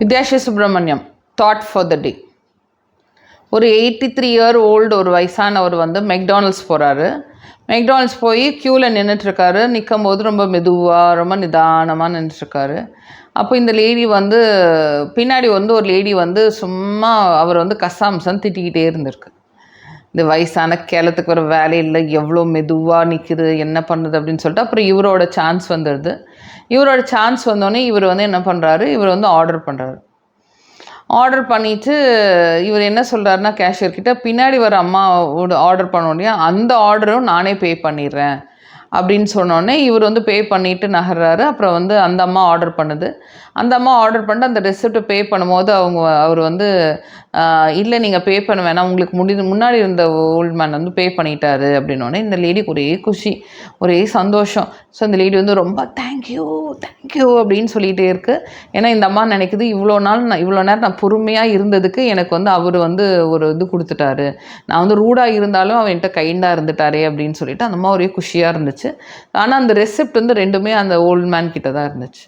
Vidyashi Subramaniam thought for the day ஒரு eighty three year old ஒரு வயசானவர் வந்து மெக்டானல்ஸ் போகிறாரு மெக்டானல்ஸ் போய் க்யூவில் நின்றுட்டுருக்காரு நிற்கும் போது ரொம்ப மெதுவாக ரொம்ப நிதானமாக நின்றுட்டுருக்காரு அப்போ இந்த லேடி வந்து பின்னாடி வந்து ஒரு லேடி வந்து சும்மா அவர் வந்து கசாம்சம் திட்டிக்கிட்டே இருந்திருக்கு. இந்த வயசான கேளத்துக்கு வர வேலை இல்லை எவ்வளோ மெதுவாக நிற்குது என்ன பண்ணுது அப்படின்னு சொல்லிட்டு அப்புறம் இவரோட சான்ஸ் வந்துடுது. இவரோட சான்ஸ் வந்தோடனே இவர் வந்து என்ன பண்ணுறாரு இவர் வந்து ஆர்டர் பண்ணுறாரு ஆர்டர் பண்ணிவிட்டு இவர் என்ன சொல்கிறாருன்னா கேஷியர்கிட்ட பின்னாடி வர அம்மாவோட ஆர்டர் பண்ண அந்த ஆர்டரும் நானே பே பண்ணிடுறேன். அப்படின்னு சொன்னோடனே இவர் வந்து பே பண்ணிவிட்டு நகர்றாரு. அப்புறம் வந்து அந்த அம்மா ஆர்டர் பண்ணுது. அந்த அம்மா ஆர்டர் பண்ணிட்டு அந்த ரெசிப்ட்டை பே பண்ணும்போது அவங்க அவர் வந்து இல்லை நீங்கள் பே பண்ண வேணாம். உங்களுக்கு முடி முன்னாடி இருந்த ஓல்டு மேன் வந்து பே பண்ணிட்டாரு. அப்படின்னோடனே இந்த லேடிக்கு ஒரே குஷி ஒரே சந்தோஷம். ஸோ இந்த லேடி வந்து ரொம்ப தேங்க்யூ தேங்க்யூ அப்படின்னு சொல்லிகிட்டே இருக்குது ஏன்னா இந்த அம்மா நினைக்குது இவ்வளோ நாள் நான் இவ்வளோ நேரம் நான் பொறுமையாக இருந்ததுக்கு எனக்கு வந்து அவர் வந்து ஒரு இது கொடுத்துட்டாரு. நான் வந்து ரூடாக இருந்தாலும் அவன்கிட்ட கைண்டாக இருந்துட்டாரே அப்படின்னு சொல்லிட்டு அந்த அம்மா ஒரே குஷியாக இருந்துச்சு. ஆனால் அந்த ரெசிப்ட் வந்து ரெண்டுமே அந்த ஓல்ட் மேன் கிட்ட தான் இருந்துச்சு.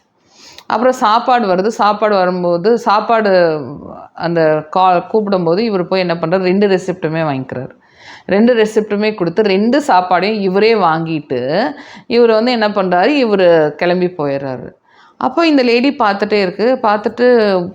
அப்புறம் சாப்பாடு வருது. சாப்பாடு வரும்போது சாப்பாடு அந்த கா கூப்பிடும்போது இவர் போய் என்ன பண்ணுறாரு ரெண்டு ரெசிப்ட்டுமே வாங்கிக்கிறாரு. ரெண்டு ரெசிப்ட்டுமே கொடுத்து ரெண்டு சாப்பாடையும் இவரே வாங்கிட்டு இவர் வந்து என்ன பண்ணுறாரு இவர் கிளம்பி போயிடுறாரு. அப்போ இந்த லேடி பார்த்துட்டே இருக்குது பார்த்துட்டு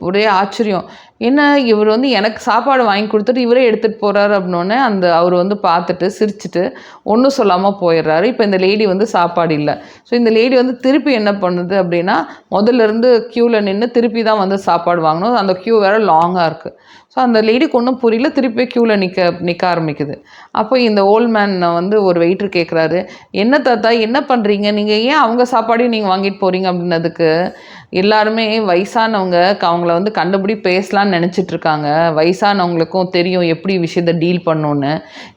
ஒரே ஆச்சரியம். என்ன இவர் வந்து எனக்கு சாப்பாடு வாங்கி கொடுத்துட்டு இவரே எடுத்துகிட்டு போகிறாரு அப்படின்னோடனே அந்த அவர் வந்து பார்த்துட்டு சிரிச்சுட்டு ஒன்றும் சொல்லாமல் போயிடுறாரு. இப்போ இந்த லேடி வந்து சாப்பாடு இல்லை. ஸோ இந்த லேடி வந்து திருப்பி என்ன பண்ணுது அப்படின்னா முதல்ல இருந்து க்யூவில் நின்று திருப்பி தான் வந்து சாப்பாடு வாங்கணும். அந்த க்யூ வேறு லாங்காக இருக்குது ஸோ அந்த லேடிக்கு ஒன்றும் புரியல. திருப்பி க்யூவில் நிற்க நிற்க ஆரம்பிக்குது. அப்போ இந்த ஓல்ட் மேன் வந்து ஒரு வெயிட்டர் கேட்குறாரு என்ன தாத்தா என்ன பண்ணுறீங்க நீங்கள் ஏன் அவங்க சாப்பாடையும் நீங்கள் வாங்கிட்டு போகிறீங்க அப்படின்னதுக்கு எல்லாருமே வயசானவங்க அவங்கள வந்து கண்டுபிடி பேசலான்னு நினச்சிட்ருக்காங்க. வயசானவங்களுக்கும் தெரியும் எப்படி விஷயத்த டீல் பண்ணணுன்னு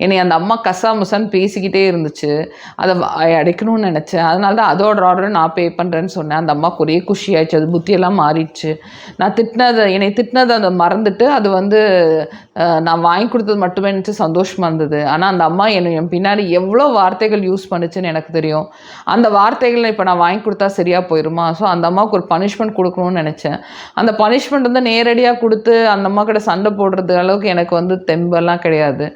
என்னை அந்த அம்மா கசா முசான்னு பேசிக்கிட்டே இருந்துச்சு. அதை அடைக்கணும்னு நினச்சேன். அதனால தான் அதோட ஆர்டர் நான் பே பண்ணுறேன்னு சொன்னேன். அந்த அம்மாவுக்கு ஒரே குஷி ஆயிடுச்சு அது புத்தியெல்லாம் மாறிடுச்சு. நான் திட்டினதை என்னை திட்டினதை அதை மறந்துட்டு அது வந்து நான் வாங்கி கொடுத்தது மட்டுமே நினச்சி சந்தோஷமாக இருந்தது. ஆனால் அந்த அம்மா என்னை என் பின்னாடி எவ்வளோ வார்த்தைகள் யூஸ் பண்ணுச்சுன்னு எனக்கு தெரியும். அந்த வார்த்தைகளை இப்போ நான் வாங்கி கொடுத்தா சரியாக போயிடுமா ஸோ அந்த அம்மாவுக்கு ஒரு பனிஷ்மெண்ட் கொடுக்கணும்னு நினச்சேன். அந்த பனிஷ்மெண்ட் வந்து நேரடியாக கொடுத்து அந்த அம்மா கிட்ட சண்டை போடுறது அளவுக்கு எனக்கு வந்து தெம்பெல்லாம் கிடையாது.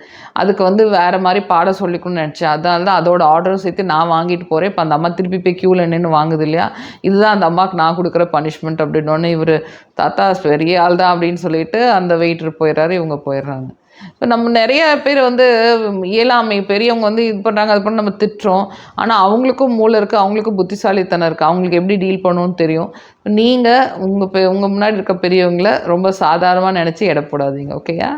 அதுக்கு வந்து வேறு மாதிரி பாட சொல்லிக்கணும்னு நினச்சேன். அதனால தான் அதோட ஆர்டரும் சேர்த்து நான் வாங்கிட்டு போகிறேன் இப்போ அந்த அம்மா திருப்பி போய் க்யூவில் நின்று வாங்குது இல்லையா? இதுதான் அந்த அம்மாவுக்கு நான் கொடுக்குற பனிஷ்மெண்ட் அப்படின்னோடனே இவர் தாத்தா பெரிய ஆள் தான் அப்படின்னு சொல்லிட்டு அந்த வெயிட்டர் போயிடுறாரு இவங்க போயிடுறாங்க. நம்ம நிறைய பேர் வந்து இயலாமை பெரியவங்க வந்து இது பண்ணுறாங்க அது பண்ண நம்ம திட்டுறோம். ஆனால் அவங்களுக்கும் மூளை இருக்குது அவங்களுக்கும் புத்திசாலித்தனம் இருக்குது அவங்களுக்கு எப்படி டீல் பண்ணணும்னு தெரியும். நீங்கள் உங்கள் பெ உங்கள் முன்னாடி இருக்க பெரியவங்கள ரொம்ப சாதாரணமாக நினச்சி எடை போடாதீங்க ஓகேயா